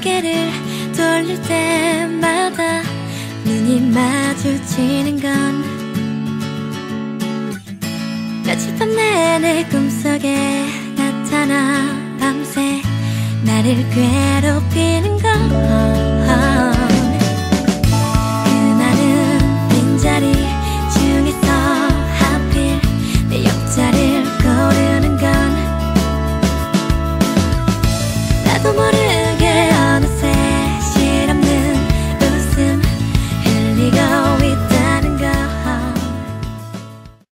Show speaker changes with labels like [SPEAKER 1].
[SPEAKER 1] 고개를 돌릴 때마다 눈이 마주치는 건 며칠 밤 내내 꿈속에 나타나 밤새 나를 괴롭히는 건